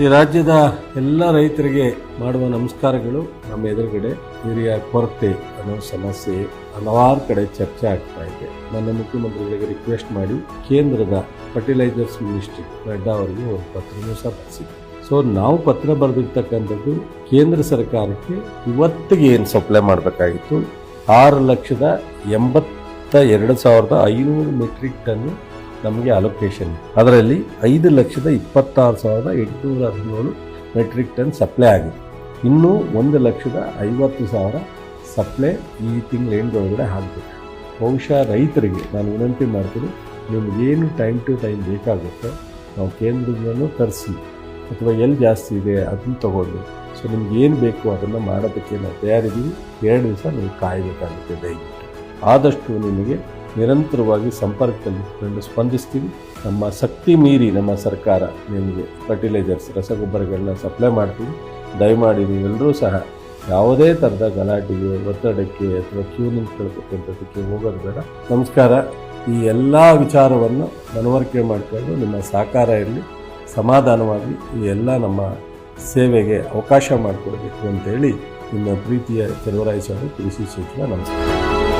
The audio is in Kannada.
ಈ ರಾಜ್ಯದ ಎಲ್ಲ ರೈತರಿಗೆ ಮಾಡುವ ನಮಸ್ಕಾರಗಳು. ನಮ್ಮ ಎದುರುಗಡೆ ಯೂರಿಯಾ ಕೊರತೆ ಅನ್ನೋ ಸಮಸ್ಯೆ ಹಲವಾರು ಕಡೆ ಚರ್ಚೆ ಆಗ್ತಾ ಇದೆ. ನನ್ನ ಮುಖ್ಯಮಂತ್ರಿಗಳಿಗೆ ರಿಕ್ವೆಸ್ಟ್ ಮಾಡಿ ಕೇಂದ್ರದ ಫರ್ಟಿಲೈಸರ್ಸ್ ಮಿನಿಸ್ಟ್ರಿ ನಡ್ಡಾ ಅವರಿಗೆ ಒಂದು ಪತ್ರನೂ ಸಹ ಬರೆಸಿದೆ ಸೊ ನಾವು ಪತ್ರ ಬರೆದಿರ್ತಕ್ಕಂಥದ್ದು ಕೇಂದ್ರ ಸರ್ಕಾರಕ್ಕೆ ಇವತ್ತಿಗೆ ಏನು ಸಪ್ಲೈ ಮಾಡಬೇಕಾಗಿತ್ತು? ಆರು ಲಕ್ಷದ ಎಂಬತ್ತ ಎರಡು ಸಾವಿರದ ಐನೂರು ಮೆಟ್ರಿಕ್ ಟನ್ ನಮಗೆ ಅಲೋಕೇಶನ್ ಅದರಲ್ಲಿ ಐದು ಲಕ್ಷದ ಇಪ್ಪತ್ತಾರು ಸಾವಿರದ ಎಂಟುನೂರ ಹದಿನೇಳು ಮೆಟ್ರಿಕ್ ಟನ್ ಸಪ್ಲೈ ಆಗಿದೆ. ಇನ್ನೂ ಒಂದು ಲಕ್ಷದ ಐವತ್ತು ಸಾವಿರ ಸಪ್ಲೈ ಈ ತಿಂಗಳ ಎಂಟೊಳಗಡೆ ಆಗಬೇಕು. ಬಹುಶಃ ರೈತರಿಗೆ ನಾನು ವಿನಂತಿ ಮಾಡ್ತೀನಿ ನಿಮಗೇನು ಟೈಮ್ ಟು ಟೈಮ್ ಬೇಕಾಗುತ್ತೋ, ನಾವು ಕೇಂದ್ರದಿಂದಲೂ ತರಿಸಿ, ಅಥವಾ ಎಲ್ಲಿ ಜಾಸ್ತಿ ಇದೆ ಅದನ್ನು ತಗೊಂಡು ಸೊ ನಿಮ್ಗೆ ಏನು ಬೇಕು ಅದನ್ನು ಮಾಡೋದಕ್ಕೆ ನಾವು ತಯಾರಿದ್ದೀವಿ. ಎರಡು ದಿವಸ ನೀವು ಕಾಯಬೇಕಾಗುತ್ತೆ ದಯವಿಟ್ಟು. ಆದಷ್ಟು ನಿಮಗೆ ನಿರಂತರವಾಗಿ ಸಂಪರ್ಕದಲ್ಲಿ ಇಟ್ಕೊಂಡು ಸ್ಪಂದಿಸ್ತೀವಿ. ನಮ್ಮ ಶಕ್ತಿ ಮೀರಿ ನಮ್ಮ ಸರ್ಕಾರ ನಿಮಗೆ ಫರ್ಟಿಲೈಸರ್ಸ್ ರಸಗೊಬ್ಬರಗಳನ್ನ ಸಪ್ಲೈ ಮಾಡ್ತೀವಿ. ದಯಮಾಡಿ ನೀವೆಲ್ಲರೂ ಸಹ ಯಾವುದೇ ಥರದ ಗಲಾಟೆಗೆ, ಒತ್ತಡಕ್ಕೆ ಅಥವಾ ಕ್ಯೂ ನಿಂತ್ಕೊಳ್ತಕ್ಕಂಥದ್ದಕ್ಕೆ ಹೋಗೋದು ಬೇಡ. ನಮಸ್ಕಾರ. ಈ ಎಲ್ಲ ವಿಚಾರವನ್ನು ಮನವರಿಕೆ ಮಾಡಿಕೊಂಡು ನಿಮ್ಮ ಸಹಕಾರ ಇರಲಿ ಸಮಾಧಾನವಾಗಿ ಈ ಎಲ್ಲ ನಮ್ಮ ಸೇವೆಗೆ ಅವಕಾಶ ಮಾಡಿಕೊಡ್ಬೇಕು ಅಂತೇಳಿ ನಿಮ್ಮ ಪ್ರೀತಿಯ ಚಲುವರಾಯ ತಿಳಿಸಿ ಸೂಚನೆ ನಮಸ್ಕಾರ.